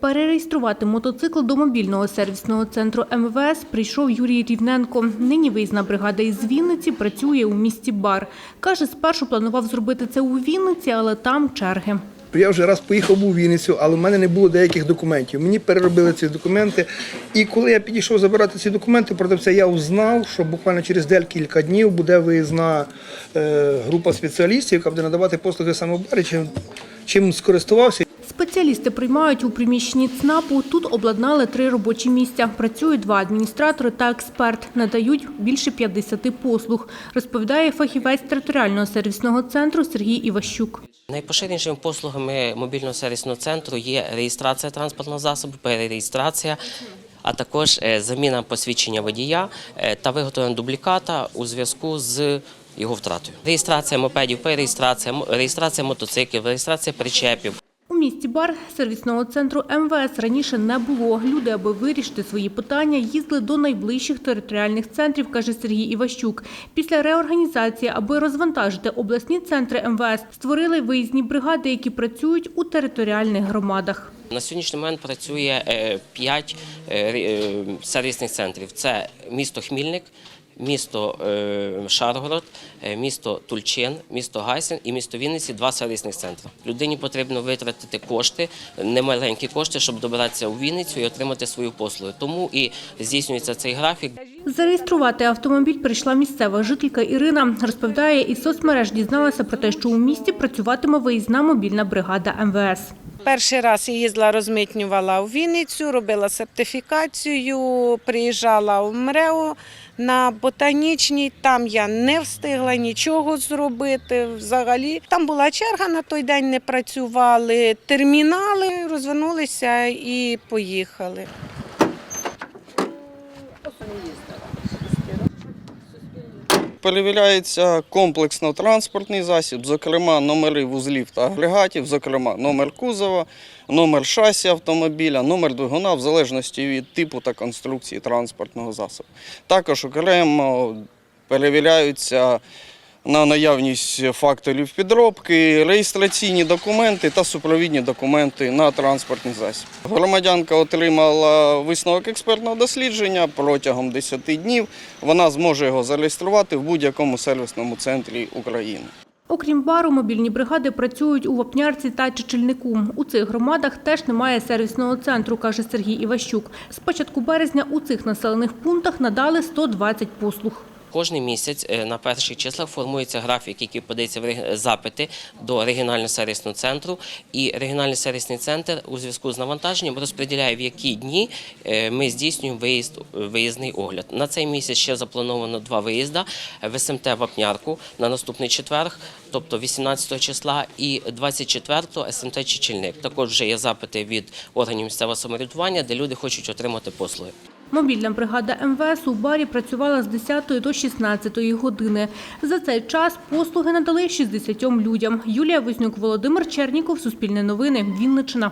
Перереєструвати мотоцикл до мобільного сервісного центру МВС прийшов Юрій Рівненко. Нині виїзна бригада із Вінниці працює у місті Бар. Каже, спершу планував зробити це у Вінниці, але там черги. Я вже раз поїхав був у Вінницю, але в мене не було деяких документів. Мені переробили ці документи. І коли я підійшов забирати ці документи, продавця, я узнав, що буквально через декілька днів буде виїзна е, група спеціалістів, яка буде надавати послуги саме чим скористувався. Спеціалісти приймають у приміщенні ЦНАПу. Тут обладнали три робочі місця. Працюють два адміністратори та експерт. Надають більше 50 послуг, розповідає фахівець територіального сервісного центру Сергій Іващук. Найпоширенішими послугами мобільного сервісного центру є реєстрація транспортного засобу, перереєстрація, а також е, заміна посвідчення водія е, та виготовлення дубліката у зв'язку з його втратою. Реєстрація мопедів, перереєстрація, реєстрація мотоциклів, реєстрація причепів. Місті Бар сервісного центру МВС раніше не було. Люди, аби вирішити свої питання, їздили до найближчих територіальних центрів, каже Сергій Іващук. Після реорганізації, аби розвантажити обласні центри МВС, створили виїзні бригади, які працюють у територіальних громадах. На сьогоднішній момент працює 5 сервісних центрів. Це місто Хмільник, місто е, Шаргород, е, місто Тульчин, місто Гайсин і місто Вінниці два сервісних центри. Людині потрібно витратити кошти, немаленькі кошти, щоб добиратися у Вінницю і отримати свою послугу. Тому і здійснюється цей графік. Зареєструвати автомобіль прийшла місцева жителька Ірина. Розповідає, із соцмереж дізналася про те, що у місті працюватиме виїзна мобільна бригада МВС. Перший раз я їздила, розмитнювала у Вінницю, робила сертифікацію, приїжджала у МРЕО на ботанічній. Там я не встигла нічого зробити. Взагалі там була черга на той день, не працювали термінали, розвернулися і поїхали. Перевіряється комплексно транспортний засіб, зокрема номери вузлів та агрегатів, зокрема номер кузова, номер шасі автомобіля, номер двигуна в залежності від типу та конструкції транспортного засобу. Також окремо перевіряються на наявність факторів підробки, реєстраційні документи та супровідні документи на транспортний засіб. Громадянка отримала висновок експертного дослідження протягом 10 днів. Вона зможе його зареєструвати в будь-якому сервісному центрі України. Окрім бару, мобільні бригади працюють у Вапнярці та Чечельнику. У цих громадах теж немає сервісного центру, каже Сергій Іващук. З початку березня у цих населених пунктах надали 120 послуг. Кожний місяць е, на перших числах формується графік, який подається в запити до регіонального сервісного центру. І регіональний сервісний центр у зв'язку з навантаженням розподіляє, в які дні е, ми здійснюємо виїзд, виїзний огляд. На цей місяць ще заплановано два виїзда в СМТ Вапнярку на наступний четверг, тобто 18 числа, і 24 СМТ Чечільник. Також вже є запити від органів місцевого самоврядування, де люди хочуть отримати послуги. Мобільна бригада МВС у барі працювала з 10 до 16 години. За цей час послуги надали 60 людям. Юлія Вознюк, Володимир Черніков, Суспільне новини, Вінниччина.